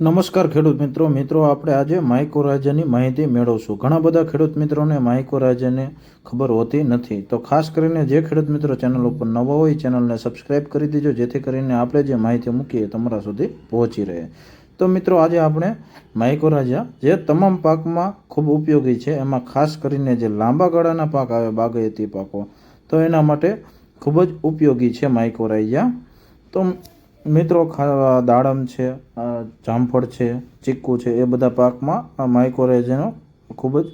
નમસ્કાર ખેડૂત મિત્રો. મિત્રો, આપણે આજે માઇકો રાજ્યની માહિતી મેળવશું. ઘણા બધા ખેડૂત મિત્રોને માઇકો રાજ્યને ખબર હોતી નથી. તો ખાસ કરીને જે ખેડૂત મિત્રો ચેનલ ઉપર નવા હોય, ચેનલને સબસ્ક્રાઇબ કરી દેજો, જેથી કરીને આપણે જે માહિતી મૂકીએ તમારા સુધી પહોંચી રહે. તો મિત્રો, આજે આપણે માઇકો રાજા જે તમામ પાકમાં ખૂબ ઉપયોગી છે, એમાં ખાસ કરીને જે લાંબા ગાળાના પાક આવે, બાગાયતી પાકો, તો એના માટે ખૂબ જ ઉપયોગી છે માઇકો રાજા તો મિત્રો દાડમ છે જામફળ છે ચીકુ છે, એ બધા પાકમાં આ માઇક્રોરાઇઝાનો ખૂબ જ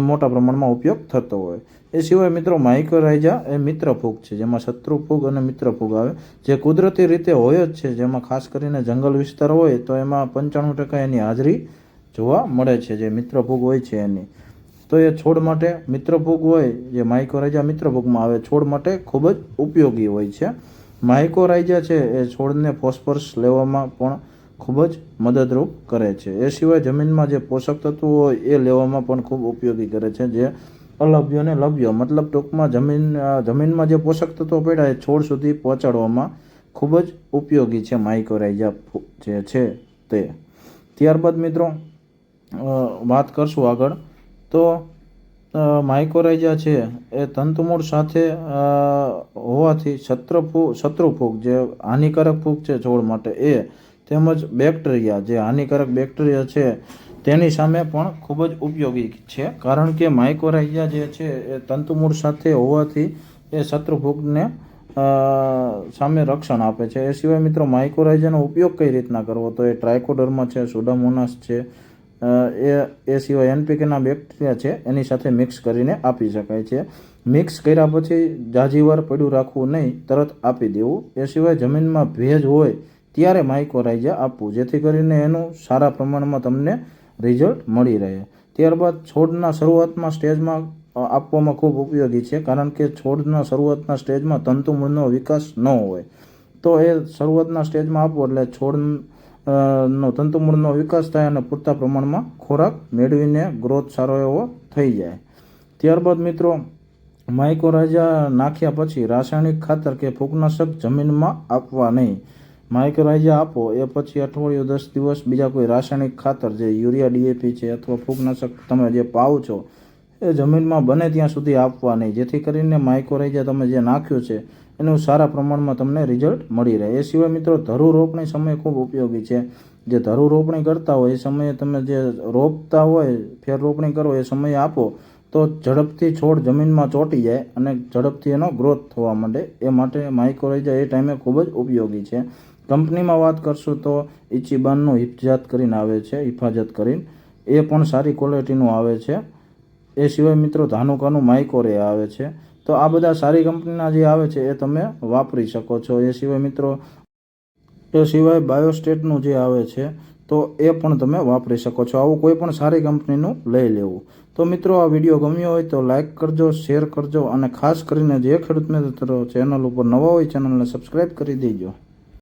મોટા પ્રમાણમાં ઉપયોગ થતો હોય. એ સિવાય મિત્રો માઇકોરાઇઝા એ મિત્ર ફૂગ છે, જેમાં શત્રુ ફૂગ અને મિત્ર ફૂગ આવે. જે કુદરતી રીતે હોય જ છે, જેમાં ખાસ કરીને જંગલ વિસ્તાર હોય, તો એમાં પંચાણું ટકા એની હાજરી જોવા મળે છે, જે મિત્ર ફૂગ હોય છે એની. તો એ છોડ માટે મિત્ર ફૂગ હોય, જે માઇકોરાઇઝા મિત્ર ફૂગમાં આવે, છોડ માટે ખૂબ જ ઉપયોગી હોય છે. માઇક્રોરાઇઝા છે એ છોડને ફોસ્ફરસ લેવામાં પણ ખૂબ જ મદદરૂપ કરે છે. એ સિવાય જમીનમાં જે પોષક તત્વો હોય એ લેવામાં પણ ખૂબ ઉપયોગી કરે છે જે અલભ્ય ને લભ્ય. મતલબ ટૂંકમાં જમીન જમીનમાં જે પોષક તત્વો પડ્યા એ છોડ સુધી પહોંચાડવામાં ખૂબ જ ઉપયોગી છે માઇક્રોરાઇઝા ફૂ- જે છે તે. ત્યારબાદ મિત્રો વાત કરશું આગળ. તો અ, માઇક્રોરાઇઝા છે એ તંતુમૂળ સાથે હોવાથી શત્રુફૂગ શત્રુફૂગ જે હાનિકારક ફૂગ છે છોડ માટે એ તેમજ બેક્ટેરિયા જે હાનિકારક બેક્ટેરિયા છે તેની સામે પણ ખૂબ જ ઉપયોગી છે. કારણ કે માઇક્રોરાઇઝા જે છે એ તંતુમૂળ સાથે હોવાથી એ શત્રુફૂગને સામે રક્ષણ આપે છે. એ સિવાય મિત્રો માઇક્રોરાઇઝાનો ઉપયોગ કઈ રીતના કરવો? તો એ ટ્રાયકોડર્મા છે સુડામોનાસ છે એ એ સિવાય એનપીકેના બેક્ટેરિયા છે, એની સાથે મિક્સ કરીને આપી શકાય છે. મિક્સ કર્યા પછી જાજીવાર પડ્યું રાખવું નહીં, તરત આપી દેવું. એ સિવાય જમીનમાં ભેજ હોય, ત્યારે માઇકોરાઇઝા આપવું, જેથી કરીને એનું સારા પ્રમાણમાં તમને રિઝલ્ટ મળી રહે. ત્યારબાદ છોડના શરૂઆતમાં સ્ટેજમાં આપવામાં ખૂબ ઉપયોગી છે, કારણ કે છોડના શરૂઆતના સ્ટેજમાં તંતુમૂળનો વિકાસ ન હોય. તો એ શરૂઆતના સ્ટેજમાં આપવો, એટલે છોડ નો તંતુમૂળનો વિકાસ થાય અને પૂરતા પ્રમાણમાં ખોરાક મેળવીને ગ્રોથ સારો એવો થઈ જાય. ત્યારબાદ મિત્રો માઇકોરાઇઝા નાખ્યા પછી રાસાયણિક ખાતર કે ફૂગનાશક જમીનમાં આપવા નહીં. માઇકોરાઇઝા આપો, એ પછી અઠવાડિયું દસ દિવસ બીજા કોઈ રાસાયણિક ખાતર, જે યુરિયા ડીએપી છે અથવા ફૂગનાશક તમે જે પાવ છો, એ જમીનમાં બને ત્યાં સુધી આપવા નહીં. જેથી કરીને માઇકોરાઇઝા તમે જે નાખ્યું છે એનું સારા પ્રમાણમાં તમને રિઝલ્ટ મળી રહે. એ સિવાય મિત્રો, ધરુ રોપણી સમય ખૂબ ઉપયોગી છે. જે ધરુ રોપણી કરતા હોય, એ સમયે તમે જે રોપતા હોય ફેર રોપણી કરો, એ સમયે આપો, તો ઝડપથી છોડ જમીનમાં ચોંટી જાય અને ઝડપથી એનો ગ્રોથ થવા માંડે. એ માટે માઇક્રોરાઇઝા એ ટાઈમે ખૂબ જ ઉપયોગી છે. કંપનીમાં વાત કરશું તો ઇચીબાનનું હિફજાત કરીને આવે છે, હિફાજત કરીને. એ પણ સારી ક્વોલિટીનું આવે છે. એ સિવાય મિત્રો, ધાનુકાનું માઇકોરે આવે છે. તો આ બધા સારી કંપનીના જે આવે છે એ તમે વાપરી શકો છો. એ સિવાય મિત્રો, એ સિવાય બાયોસ્ટેટનું જે આવે છે, તો એ પણ તમે વાપરી શકો છો. આવું કોઈ પણ સારી કંપનીનું લઈ લેવું. તો મિત્રો, આ વીડિયો ગમ્યો હોય તો લાઇક કરજો, શેર કરજો અને ખાસ કરીને જે ખેડૂત મિત્રો ચેનલ ઉપર નવા હોય ચેનલને સબસ્ક્રાઈબ કરી દેજો.